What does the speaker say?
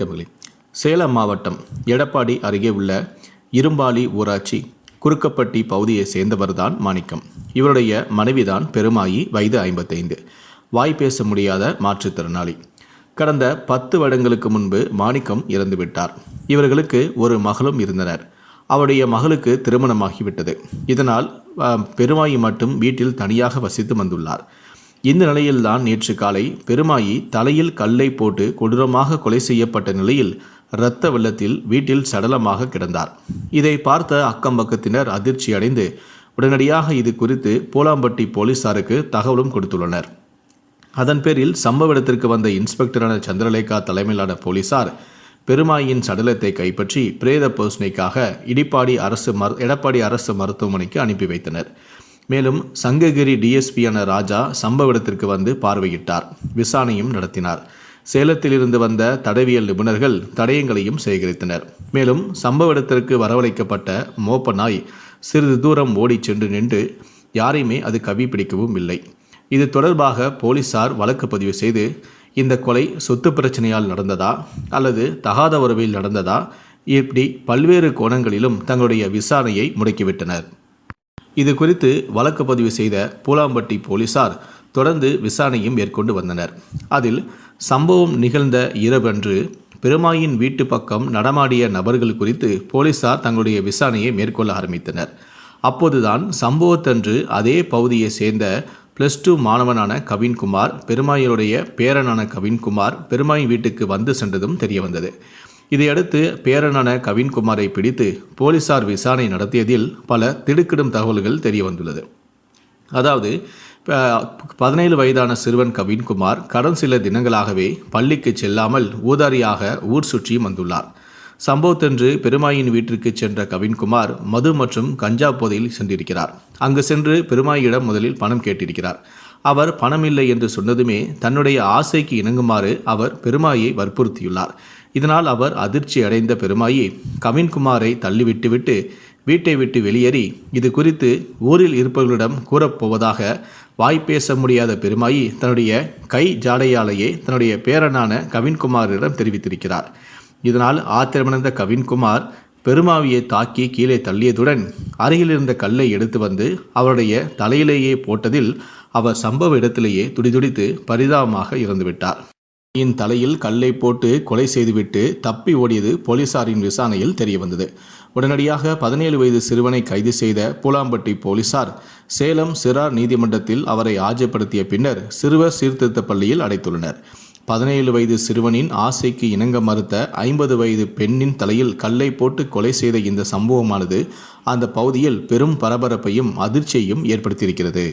வணக்கமில்லை சேலம் மாவட்டம் எடப்பாடி அருகே உள்ள இரும்பாலி ஊராட்சி குறுக்கப்பட்டி பகுதியை சேர்ந்தவர்தான் மாணிக்கம். இவருடைய மனைவிதான் பெருமாயி வயது ஐம்பத்தைந்து. வாய் பேச முடியாத மாற்றுத்திறனாளி. கடந்த பத்து வருடங்களுக்கு முன்பு மாணிக்கம் இறந்துவிட்டார். இவர்களுக்கு ஒரு மகளும் இருந்தனர். அவருடைய மகளுக்கு திருமணமாகிவிட்டது. இதனால் பெருமாயி மட்டும் வீட்டில் தனியாக வசித்து வந்துள்ளார். இந்த நிலையில்தான் நேற்று காலை பெருமாயி தலையில் கல்லை போட்டு கொடூரமாக கொலை செய்யப்பட்ட நிலையில் இரத்த வெள்ளத்தில் வீட்டில் சடலமாக கிடந்தார். இதை பார்த்த அக்கம் பக்கத்தினர் அதிர்ச்சி அடைந்து உடனடியாக இது குறித்து போலாம்பட்டி போலீசாருக்கு தகவலும் கொடுத்துள்ளனர். அதன் பேரில் சம்பவ இடத்திற்கு வந்த இன்ஸ்பெக்டரான சந்திரலேகா தலைமையிலான போலீசார் பெருமாயின் சடலத்தை கைப்பற்றி பிரேத பரிசோதனைக்காக இடிப்பாடி அரசு மரு எடப்பாடி அரசு மருத்துவமனைக்கு அனுப்பி வைத்தனர். மேலும் சங்ககிரி டிஎஸ்பியான ராஜா சம்பவ இடத்திற்கு வந்து பார்வையிட்டார் விசாரணையும் நடத்தினார். சேலத்திலிருந்து வந்த தடவியல் நிபுணர்கள் தடயங்களையும் சேகரித்தனர். மேலும் சம்பவ இடத்திற்கு வரவழைக்கப்பட்ட மோப்ப நாய் சிறிது தூரம் ஓடிச் சென்று நின்று யாரையுமே அது கவி பிடிக்கவும் இல்லை. இது தொடர்பாக போலீசார் வழக்கு பதிவு செய்து இந்த கொலை சொத்து பிரச்சனையால் நடந்ததா அல்லது தகாத உறவில் நடந்ததா இப்படி பல்வேறு கோணங்களிலும் தங்களுடைய விசாரணையை முடக்கிவிட்டனர். இது குறித்து வழக்கு பதிவு செய்த பூலாம்பட்டி போலீசார் தொடர்ந்து விசாரணையும் மேற்கொண்டு வந்தனர். அதில் சம்பவம் நிகழ்ந்த இரவன்று பெருமாயின் வீட்டு பக்கம் நடமாடிய நபர்கள் குறித்து போலீசார் தங்களுடைய விசாரணையை மேற்கொள்ள ஆரம்பித்தனர். அப்போதுதான் சம்பவத்தன்று அதே பகுதியை சேர்ந்த ப்ளஸ் டூ மாணவனான கவின்குமார் பெருமாயினுடைய பேரனான கவின்குமார் பெருமாயின் வீட்டுக்கு வந்து சென்றதும் தெரிய வந்தது. இதையடுத்து பேரனான கவின்குமாரை பிடித்து போலீசார் விசாரணை நடத்தியதில் பல திடுக்கிடும் தகவல்கள் தெரியவந்துள்ளது. அதாவது பதினேழு வயதான சிறுவன் கவின்குமார் கடன் சில தினங்களாகவே பள்ளிக்கு செல்லாமல் ஊதாரியாக ஊர் சுற்றி வந்துள்ளார். சம்பவத்தன்று பெருமாயின் வீட்டிற்கு சென்ற கவின்குமார் மது மற்றும் கஞ்சா போதையில் சென்றிருக்கிறார். அங்கு சென்று பெருமாயிடம் முதலில் பணம் கேட்டிருக்கிறார். அவர் பணமில்லை என்று சொன்னதுமே தன்னுடைய ஆசைக்கு இணங்குமாறு அவர் பெருமாயை வற்புறுத்தியுள்ளார். இதனால் அவர் அதிர்ச்சி அடைந்த பெருமாயி கவின்குமாரை தள்ளிவிட்டுவிட்டு வீட்டை விட்டு வெளியேறி இது குறித்து ஊரில் இருப்பவர்களிடம் கூறப்போவதாக வாய் பேச முடியாத பெருமாயி தன்னுடைய கை ஜாடையாலேயே தன்னுடைய பேரனான கவின்குமாரிடம் தெரிவித்திருக்கிறார். இதனால் ஆத்திரமடைந்த கவின்குமார் பெருமாவியை தாக்கி கீழே தள்ளியதுடன் அருகில் இருந்த கல்லை எடுத்து வந்து அவருடைய தலையிலேயே போட்டதில் அவர் சம்பவ இடத்திலேயே துடிதுடித்து பரிதாபமாக இறந்துவிட்டார். இன் தலையில் கல்லை போட்டு கொலை செய்துவிட்டு தப்பி ஓடியது போலீசாரின் விசாரணையில் தெரியவந்தது. உடனடியாக பதினேழு வயது சிறுவனை கைது செய்த பூலாம்பட்டி போலீசார் சேலம் சிறார் நீதிமன்றத்தில் அவரை ஆஜர்படுத்திய பின்னர் சிறுவர் சீர்திருத்த பள்ளியில் அடைத்துள்ளனர். பதினேழு வயது சிறுவனின் ஆசைக்கு இணங்க மறுத்த ஐம்பது வயது பெண்ணின் தலையில் கல்லை போட்டு கொலை செய்த இந்த சம்பவமானது அந்த பகுதியில் பெரும் பரபரப்பையும் அதிர்ச்சியையும் ஏற்படுத்தியிருக்கிறது.